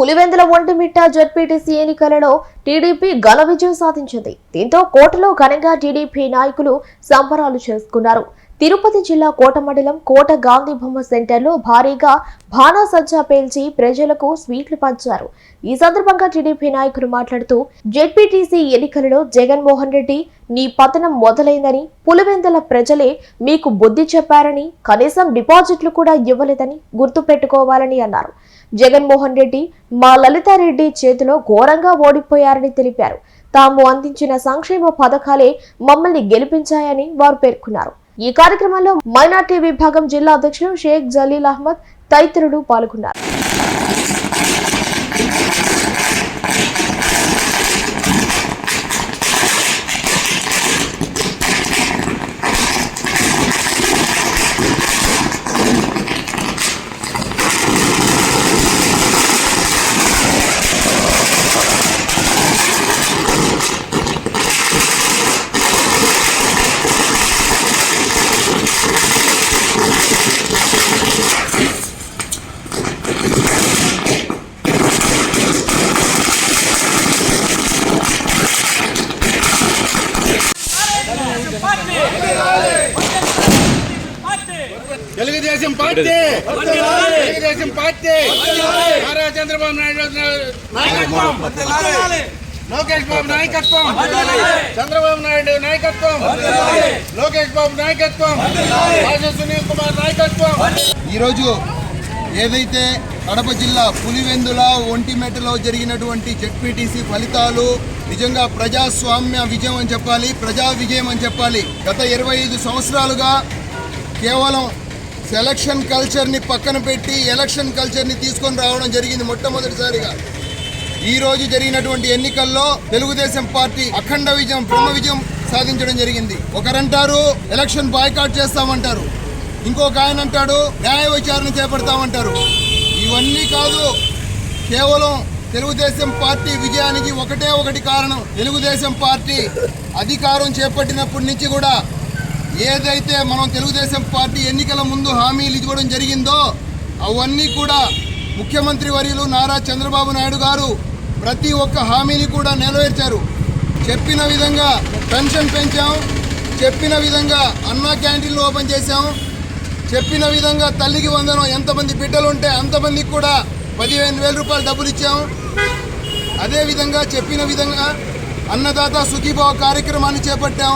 Pulivendula Ontimitta ZPTC ఎన్నికలలో TDP ఘన విజయం సాధించింది. దీంతో కోటలో ఘనంగా టీడీపీ నాయకులు సంబరాలు చేసుకున్నారు. తిరుపతి జిల్లా కోట మండలం కోట గాంధీ బొమ్మ సెంటర్లో భారీగా బాణాసంచా పేల్చి ప్రజలకు స్వీట్లు పంచారు. ఈ సందర్భంగా టీడీపీ నాయకులు మాట్లాడుతూ జెడ్పీటీసీ ఎన్నికలలో జగన్మోహన్ రెడ్డి నీ పతనం మొదలైందని పులివెందుల ప్రజలే మీకు బుద్ధి చెప్పారని కనీసం డిపాజిట్లు కూడా ఇవ్వలేదని గుర్తు పెట్టుకోవాలని అన్నారు. జగన్మోహన్ రెడ్డి మా లలితారెడ్డి చేతిలో ఘోరంగా ఓడిపోయారని తెలిపారు. తాము అందించిన సంక్షేమ పథకాలే మమ్మల్ని గెలిపించాయని వారు పేర్కొన్నారు. ఈ కార్యక్రమంలో మైనార్టీ విభాగం జిల్లా అధ్యక్షులు షేక్ జలీల్ అహ్మద్ తదితరులు పాల్గొన్నారు. తెలుగుదేశం పార్టీ! తెలుగుదేశం పార్టీ! నారా చంద్రబాబు నాయుడు నాయకత్వం! లోకేష్ బాబు నాయకత్వం! చంద్రబాబు నాయుడు నాయకత్వం! లోకేష్ బాబు నాయకత్వం! రాజా సునీల్ కుమార్ నాయకత్వం! ఈరోజు ఏదైతే కడప జిల్లా పులివెందుల ఒంటిమెటలో జరిగినటువంటి జెడ్పీటీసీ ఫలితాలు నిజంగా ప్రజాస్వామ్య విజయం అని చెప్పాలి ప్రజా విజయం అని చెప్పాలి. గత ఇరవై ఐదు సంవత్సరాలుగా కేవలం సెలక్షన్ కల్చర్ని పక్కన పెట్టి ఎలక్షన్ కల్చర్ని తీసుకొని రావడం జరిగింది మొట్టమొదటిసారిగా. ఈ రోజు జరిగినటువంటి ఎన్నికల్లో తెలుగుదేశం పార్టీ అఖండ విజయం బ్రహ్మ విజయం సాధించడం జరిగింది. ఒకరంటారు ఎలక్షన్ బాయ్కాట్ చేస్తామంటారు. ఇంకొక ఆయన అంటాడు న్యాయ విచారణ చేపడతామంటారు. ఇవన్నీ కాదు కేవలం తెలుగుదేశం పార్టీ విజయానికి ఒకటే ఒకటి కారణం. తెలుగుదేశం పార్టీ అధికారం చేపట్టినప్పటి నుంచి కూడా ఏదైతే మనం తెలుగుదేశం పార్టీ ఎన్నికల ముందు హామీలు ఇవ్వడం జరిగిందో అవన్నీ కూడా ముఖ్యమంత్రి వర్యులు నారా చంద్రబాబు నాయుడు గారు ప్రతి ఒక్క హామీని కూడా నెరవేర్చారు. చెప్పిన విధంగా పెన్షన్ పెంచాం చెప్పిన విధంగా అన్నా క్యాంటీన్లు ఓపెన్ చేశాం చెప్పిన విధంగా తల్లికి వందనం ఎంతమంది బిడ్డలు ఉంటే అంతమందికి కూడా పదిహేను వేల రూపాయలు డబ్బులు ఇచ్చాం. అదేవిధంగా చెప్పిన విధంగా అన్నదాత సుఖీభావ కార్యక్రమాన్ని చేపట్టాం.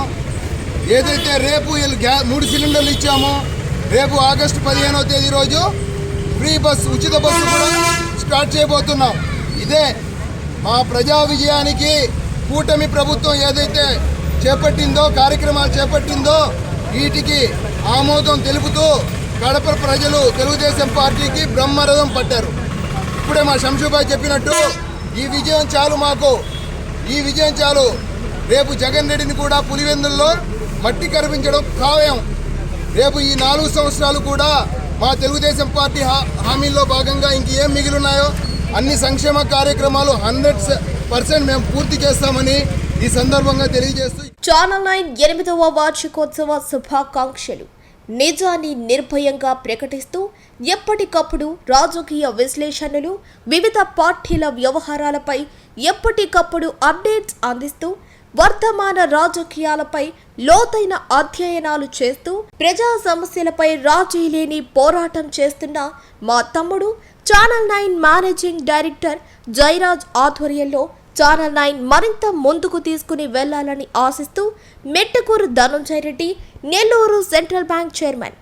ఏదైతే రేపు వీళ్ళు గ్యా మూడు సిలిండర్లు ఇచ్చామో రేపు ఆగస్టు పదిహేనవ తేదీ రోజు ఫ్రీ బస్సు ఉచిత బస్సు కూడా స్టార్ట్ చేయబోతున్నాం. ఇదే మా ప్రజా విజయానికి కూటమి ప్రభుత్వం ఏదైతే చేపట్టిందో కార్యక్రమాలు చేపట్టిందో వీటికి ఆమోదం తెలుపుతూ కడప ప్రజలు తెలుగుదేశం పార్టీకి బ్రహ్మరథం పట్టారు. ఇప్పుడే మా శంషుభాయ్ చెప్పినట్టు ఈ విజయం చాలు మాకు. ఈ విజయం చాలు. రేపు జగన్ రెడ్డిని కూడా పులివెందుల్లో మట్టి కరిపించడం ఖాయం. రేపు ఈ నాలుగు సంవత్సరాలు కూడా మా తెలుగుదేశం పార్టీ హా- హామీల్లో భాగంగా ఇంకేం మిగిలిన్నాయో అన్ని సంక్షేమ కార్యక్రమాలు హండ్రెడ్ పర్సెంట్ మేము పూర్తి చేస్తామని ఈ సందర్భంగా తెలియజేస్తూ ఛానల్ నైన్ ఎనిమిదవ వార్షికోత్సవ శుభాకాంక్షలు. నిజాన్ని నిర్భయంగా ప్రకటిస్తూ ఎప్పటికప్పుడు రాజకీయ విశ్లేషణలు వివిధ పార్టీల వ్యవహారాలపై ఎప్పటికప్పుడు అప్డేట్స్ అందిస్తూ వర్తమాన రాజకీయాలపై లోతైన అధ్యయనాలు చేస్తూ ప్రజా సమస్యలపై రాజీ లేని పోరాటం చేస్తున్న మా తమ్ముడు channel nine managing director Jayaraj ఆధ్వర్యంలో ఛానల్ నైన్ మరింత ముందుకు తీసుకుని వెళ్ళాలని ఆశిస్తూ Mettukuru Dhanunjaya Reddy Nellore central bank chairman.